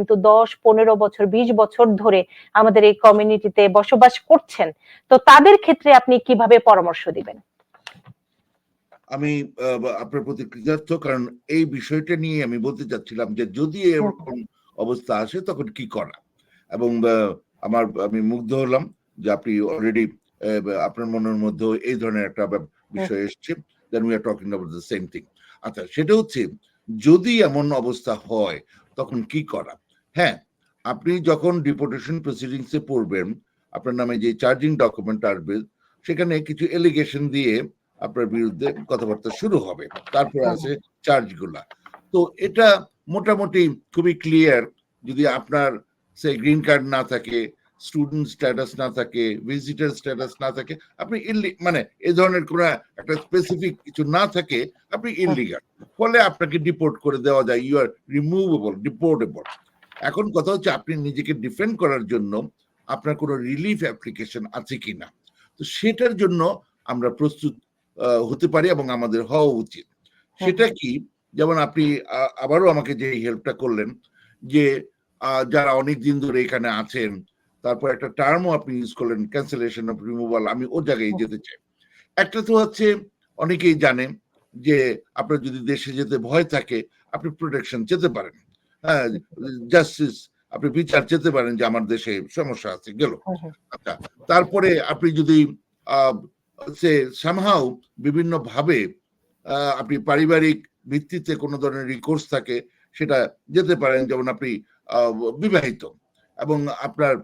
কিন্তু দশ পনেরো বছর বিশ বছর ধরে আমাদের এই কমিউনিটিতে বসবাস করছেন। তো তাদের ক্ষেত্রে আপনি কীভাবে পরামর্শ দিবেন? আমি আপনার প্রতি কারণ এই বিষয়টা নিয়ে আমি বলতে চাচ্ছিলাম যে যদি এরকম অবস্থা আসে তখন কি করা? এবং আমার আমি মুগ্ধ হলাম যে আপনি অলরেডি আপনার মনের মধ্যে এই ধরনের একটা বিষয় এসছে then we are talking about the same thing আচ্ছা সেটা হচ্ছে যদি এমন অবস্থা হয় তখন কি করা? হ্যাঁ আপনি যখন ডিপোর্টেশন প্রসিডিংসে পড়বেন আপনার নামে যে চার্জিং ডকুমেন্ট আসবে সেখানে কিছু এলিগেশন দিয়ে আপনার বিরুদ্ধে কথাবার্তা শুরু হবে। তারপরে আছে চার্জগুলা তো এটা মোটামুটি খুবই ক্লিয়ার যদি আপনার সে গ্রিন কার্ড না থাকে স্টুডেন্ট স্ট্যাটাস না থাকে ভিজিটার স্ট্যাটাস না থাকে আপনি মানে এই ধরনের কোনো একটা স্পেসিফিক কিছু না থাকে আপনি ইলিগাল ফলে আপনাকে ডিপোর্ট করে দেওয়া যায়। ইউ আর রিমুভেবল ডিপোর্টেবল এখন কথা হচ্ছে আপনি নিজেকে ডিফেন্ড করার জন্য আপনার কোনো রিলিফ অ্যাপ্লিকেশন আছে কিনা? তো সেটার জন্য আমরা প্রস্তুত হতে পারি এবং আমাদের হওয়া উচিত। সেটা কি? যেমন আপনি আবারও আমাকে যে হেল্পটা করলেন যে যারা অনেক দিন ধরে এখানে আছেন তারপর একটা টার্মও আপনি ইউজ করলেন ক্যান্সেলেশন অফ রিমুভাল আমি ও জায়গায় যেতে চাই। একটা তো হচ্ছে অনেকেই জানে যে আপনার যদি দেশে যেতে ভয় থাকে আপনি প্রোটেকশন যেতে পারেন। হ্যাঁ জাস্টিস আপনি বিচার যেতে পারেন যে আমার দেশে সমস্যা আছে গেল। আচ্ছা তারপরে আপনি যদি সে সামহাও বিভিন্ন ভাবে আপনি পারিবারিক ভিত্তিতে কোনো ধরনের রিকোর্স থাকে সেটা যেতে পারেন যেমন আপনি বিবাহিত এবং আপনার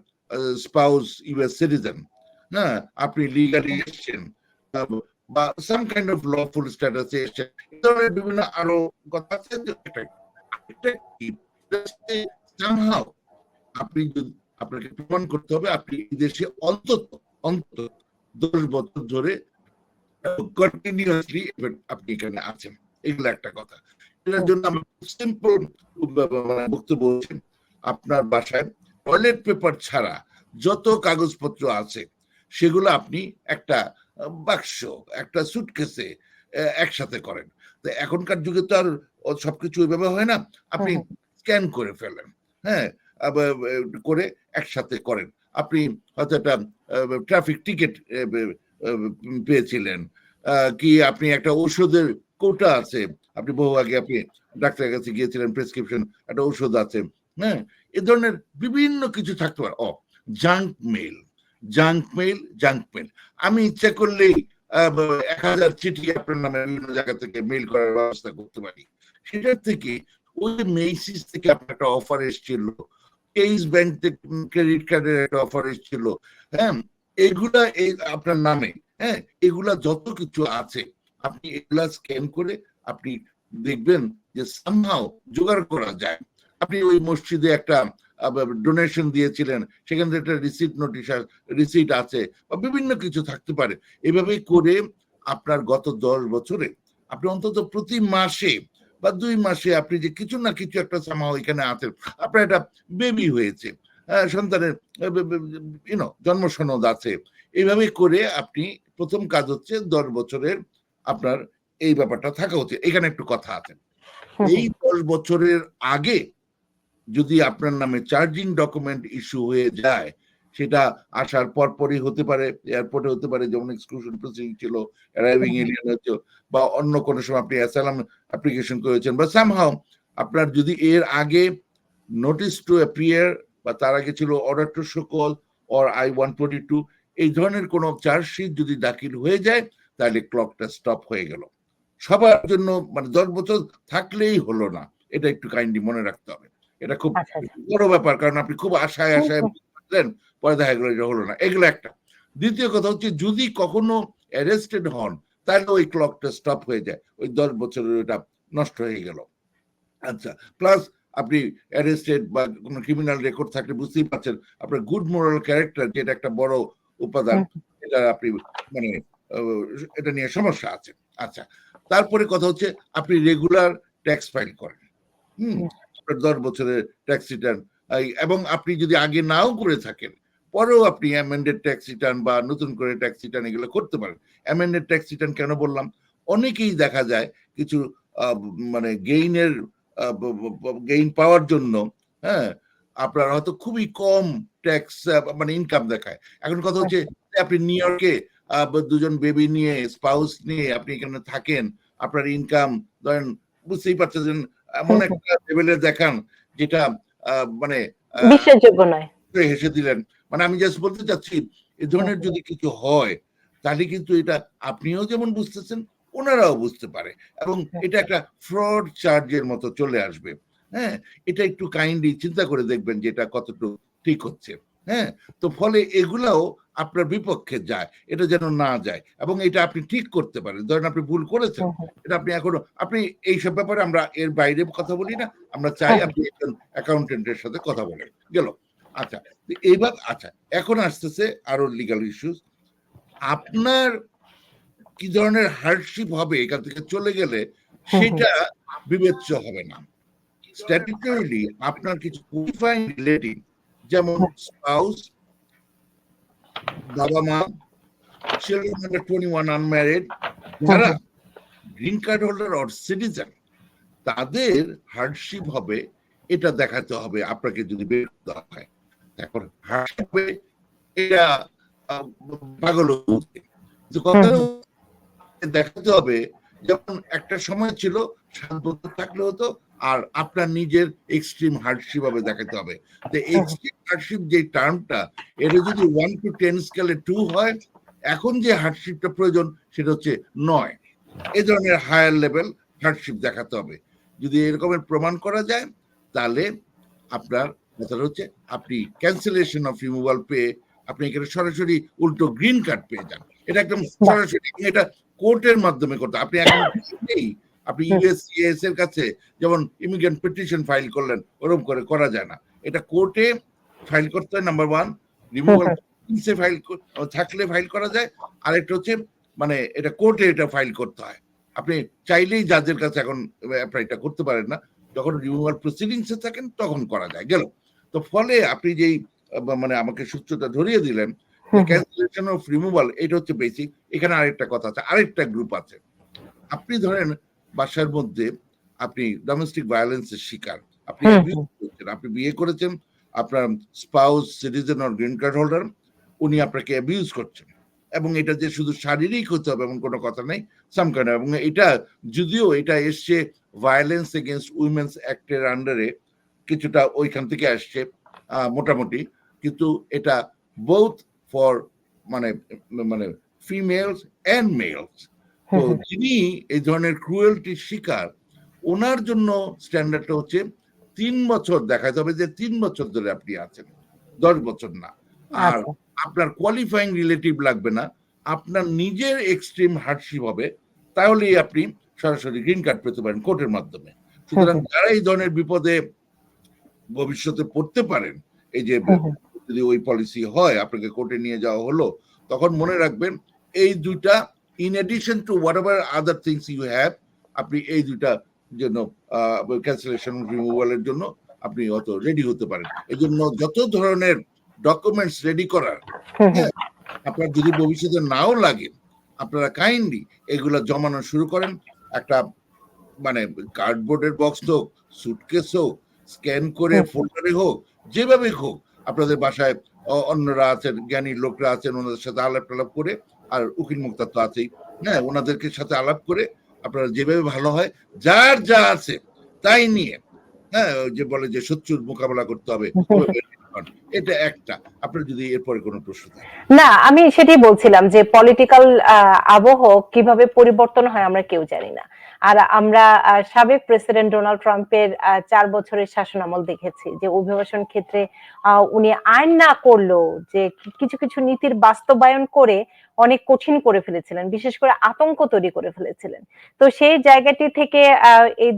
স্পাউস ইউএস সিটিজেন হ্যাঁ আপনি লিগালি এসছেন বা সাম কাইন্ড অফ লফুল স্ট্যাটাসে এসছেন এই ধরনের বিভিন্ন আরও কথা আছে somehow আপনি যদি আপনাকে প্রমাণ করতে হবে আপনি এই দেশে অন্তত অন্তত দশ বছর ধরে কন্টিনিউয়াসলি আপনি এখানে আছেন। এগুলো একটা কথা। এটার জন্য সিম্পল বক্তব্য বলছেন আপনার বাসায় টয়লেট পেপার ছাড়া যত কাগজপত্র আছে সেগুলো আপনি একটা বাক্স একটা সুটকেসে একসাথে করেন। তো এখনকার যুগে তো আর সবকিছু ওইভাবে হয় না। আপনি হুম, স্ক্যান করে ফেলেন হ্যাঁ? করে একসাথে করেন। আপনি হয়তো একটা ট্রাফিক টিকিট পেয়েছিলেন। কি আপনি একটা ঔষধের কোটা আছে? আপনি বহু আগে আপনি ডাক্তারের কাছে গিয়েছিলেন প্রেসক্রিপশন একটা ঔষধ আছে হ্যাঁ? এ ধরনের বিভিন্ন কিছু থাকতে পারে। ও junk mail junk mail junk mail আমি ইচ্ছা করলেই এক হাজার চিঠি আপনার নামে বিভিন্ন জায়গা থেকে মেল করার ব্যবস্থা করতে পারি। সেটার থেকে ওই মেসিস থেকে আপনার একটা অফার এসেছিল। কেস ব্যাংক থেকে ক্রেডিট কার্ডের একটা অফার এসেছিল। হ্যাঁ এগুলা এই আপনার নামে হ্যাঁ এগুলা যত কিছু আছে, আপনি এগুলা স্ক্যান করে আপনি দেখবেন যে সামহাও জোগাড় করা যায়। আপনি ওই মসজিদে একটা ডোনেশন দিয়েছিলেন, সেখান থেকে একটা রিসিট নোটিশ রিসিট আছে, বা বিভিন্ন কিছু থাকতে পারে। এভাবে করে আপনার গত দশ বছরে, আপনি অন্তত প্রতি মাসে বা দুই মাসে আপনি যে কিছু না কিছু একটা সামাও এখানে আছেন আপনার একটা বেবি হয়েছে সন্তানের ইউনো জন্ম সনদ আছে। এইভাবে করে আপনি প্রথম কাজ হচ্ছে দশ বছরের আপনার এই ব্যাপারটা থাকা উচিত। এখানে একটু কথা আছে। এই দশ বছরের আগে যদি আপনার নামে চার্জিং ডকুমেন্ট ইস্যু হয়ে যায় সেটা আসার পর পরই হতে পারে এয়ারপোর্টে হতে পারে যেমন এক্সক্লুশন প্রসিডিং ছিল অ্যারাইভিং এলিয়েন হচ্ছে বা অন্য কোনো সময় আপনি অ্যাসালাম অ্যাপ্লিকেশন করেছেন বা সামহাও আপনার যদি এর আগে নোটিস টু অ্যাপিয়ার বা তার আগে ছিল অর্ডার টু সকল or I one twenty two এই ধরনের কোনো চার্জশিট যদি দাখিল হয়ে যায় তাহলে ক্লকটা স্টপ হয়ে গেল। সবার জন্য মানে দশ বছর থাকলেই হলো না এটা একটু কাইন্ডলি মনে রাখতে হবে। এটা খুব আচ্ছা আচ্ছা। বড় ব্যাপার কারণ আপনি খুব আশায় আশায় বললেন পরে দেখা গেলো হলো না। এগুলো একটা। দ্বিতীয় কথা হচ্ছে যদি কখনো অ্যারেস্টেড হন তাহলে ওই ক্লকটা স্টপ হয়ে যায়। ওই দশ বছরের ওটা নষ্ট হয়ে গেল। আচ্ছা প্লাস আপনি অ্যারেস্টেড বা কোনো ক্রিমিনাল রেকর্ড থাকলে বুঝতেই পারছেন আপনার গুড মোরাল ক্যারেক্টার যেটা একটা বড় উপাদান এটা আপনি মানে এটা নিয়ে সমস্যা আছে। আচ্ছা তারপরে কথা হচ্ছে আপনি রেগুলার ট্যাক্স ফাইল করেন। হুম হুম। আপনার দশ বছরের ট্যাক্স রিটার্ন এবং আপনি যদি আগে নাও করে থাকেন পরেও আপনি অ্যামেন্ডেড ট্যাক্স রিটার্ন বা নতুন করে ট্যাক্স রিটার্ন এগুলো করতে পারেন অ্যামেন্ডেড ট্যাক্স রিটার্ন কেন বললাম অনেকেই দেখা যায় কিছু মানে গেইনের গেইন পাওয়ার জন্য হ্যাঁ আপনার হয়তো খুবই কম ট্যাক্স মানে ইনকাম দেখায় এখন কথা হচ্ছে আপনি নিউ ইয়র্কে আহ, দুজন বেবি নিয়ে স্পাউস নিয়ে আপনি এখানে থাকেন আপনার ইনকাম ধরেন বুঝতেই পারছেন এমন। একটা লেভেলে দেখান যেটা মানে বিশ্বাসযোগ্য নয়। হেসে দিলেন। মানে আমি জাস্ট বলতে চাচ্ছি এ ধরনের যদি কিছু হয় তাহলে কিন্তু এটা আপনিও যেমন বুঝতেছেন ওনারাও বুঝতে পারে এবং এটা একটা ফ্রড চার্জের মতো চলে আসবে। হ্যাঁ এটা একটু কাইন্ডলি চিন্তা করে দেখবেন যে এটা কতটুকু ঠিক হচ্ছে। হ্যাঁ? তো ফলে এগুলাও আপনার বিপক্ষে যায় এটা যেন না যায়। এবং এটা আপনি ঠিক করতে পারেন। ধরেন আপনি ভুল করেছেন হুম, হুম। এটা আপনি এখনও আপনি এইসব ব্যাপারে আমরা এর বাইরে কথা বলি না আমরা চাই আপনি একজন অ্যাকাউন্টেন্টের সাথে কথা বলেন। গেল? আচ্ছা এইবার আচ্ছা এখন আসতেছে আরও লিগাল ইস্যুস আপনার কি ধরনের হার্ডশিপ হবে এখান থেকে চলে গেলে সেটা বিবেচ্য হবে না। স্ট্যাটিউটরিলি আপনার কিছু রিলেটিভ যেমন স্পাউস বাবা মা children under twenty one unmarried যারা green card holder or citizen তাদের হার্ডশিপ হবে, এটা দেখাতে হবে, আপনাকে যদি বের করতে হয়। এখন হার্ডশিপ হবে, এটা পাগল দেখাতে হবে, যেমন একটা সময় ছিল বছর থাকলে হতো আর আপনার নিজের এক্সট্রিম হার্ডশিপ হবে দেখাতে হবে। তো এক্সট্রিম হার্ডশিপ যে টার্মটা এটা যদি ওয়ান টু টেন স্কেলে টু হয় এখন যে হার্ডশিপটা প্রয়োজন সেটা হচ্ছে নয়। এ ধরনের হায়ার লেভেল হার্ডশিপ দেখাতে হবে। যদি এরকমের প্রমাণ করা যায় তাহলে আপনার কথাটা হচ্ছে আপনি ক্যান্সেলেশন অফ রিমুভাল পেয়ে আপনি এখানে সরাসরি উল্টো গ্রিন কার্ড পেয়ে যান। এটা একদম সরাসরি এটা কোর্টের মাধ্যমে করতে আপনি এখন আপনি ইউএসসিএস এর কাছে যেমন ইমিগ্রেন্ট পিটিশন ফাইল করলেন ওরকম করে করা যায় না। এটা কোর্টে ফাইল করতে হয় নাম্বার ওয়ান রিমুভাল ফাইল থাকলে ফাইল করা যায় আরেকটা হচ্ছে মানে এটা কোর্টে এটা ফাইল করতে হয়। আপনি চাইলেই জাজের কাছে এখন অ্যাপ্লাইটা করতে পারেন না। যখন রিমুভাল প্রসিডিংস এ থাকেন তখন করা যায়। গেল। তো ফলে আপনি যেই মানে আমাকে সূত্রটা ধরিয়ে দিলেন ক্যান্সেলেশন অফ রিমুভাল এটা হচ্ছে বেসিক এখানে আরেকটা কথা আছে আরেকটা গ্রুপ আছে। আপনি ধরেন বাসার মধ্যে আপনি ডোমেস্টিক ভায়োলেন্সের শিকার। আপনি abuse করেছেন, আপনি বিয়ে করেছেন আপনার spouse citizen or green card holder উনি আপনাকে অ্যাবিউজ করছেন। এবং এটা যে শুধু শারীরিক হতে হবে এমন কোনো কথা নেই সাম এবং এটা যদিও এটা এসছে ভায়োলেন্স এগেনস্ট উইমেন্স অ্যাক্টের আন্ডারে কিছুটা ওইখান থেকে আসছে মোটামুটি কিন্তু এটা বোথ ফর মানে মানে ফিমেলস অ্যান্ড মেলস তো যিনি এই ধরনের ক্রুয়েলটির শিকার ওনার জন্য স্ট্যান্ডার্ডটা হচ্ছে তিন বছর দেখা যাবে যে তিন বছর ধরে আপনি আছেন দশ বছর না। আর আচ্ছা। আপনার কোয়ালিফাইং রিলেটিভ লাগবে না আপনার নিজের এক্সট্রিম হার্ডশিপ হবে তাহলেই আপনি সরাসরি গ্রিন কার্ড পেতে পারেন কোর্টের মাধ্যমে। সুতরাং যারা এই ধরনের বিপদে ভবিষ্যতে পড়তে পারেন এই যে। যদি ওই পলিসি হয় আপনাকে কোর্টে নিয়ে যাওয়া হলো তখন মনে রাখবেন এই দুইটা in addition to whatever other things you have আপনি এই দুইটা জন্য ক্যান্সেলেশন রিমুভালের জন্য আপনি অত রেডি হতে পারেন এই জন্য যত ধরনের ডকুমেন্টস রেডি করার হুম। আপনার যদি ভবিষ্যতে নাও লাগে আপনারা কাইন্ডলি এগুলা জমানো শুরু করেন একটা মানে কার্ডবোর্ডের বক্স হোক সুটকেস হোক স্ক্যান করে। ফোল্ডারে হোক যেভাবে হোক আপনাদের বাসায় অন্যরা আছেন জ্ঞানী লোকরা আছেন ওনাদের সাথে আলাপ টালাপ করে আর উকিল মুক্তা তো আছেই। হ্যাঁ ওনাদেরকে সাথে আলাপ করে আপনারা যেভাবে ভালো হয়, যার যা আছে তাই নিয়ে হ্যাঁ যে বলে যে শত্রুর মোকাবেলা করতে হবে। এটা একটা। আপনার যদি এরপরে কোনো প্রশ্ন না, আমি সেটাই বলছিলাম যে পলিটিক্যাল আবহ কীভাবে পরিবর্তন হয় আমরা কেউ জানি না। আর আমরা সাবেক প্রেসিডেন্ট ডোনাল্ড ট্রাম্পের চার বছরের শাসনামল দেখেছি যে অভিবাসন ক্ষেত্রে উনি আইন না করলেও যে কিছু কিছু নীতির বাস্তবায়ন করে অনেক কঠিন করে ফেলেছিলেন। বিশেষ করে আতঙ্ক তৈরি করে ফেলেছিলেন। তো সেই জায়গাটি থেকে এই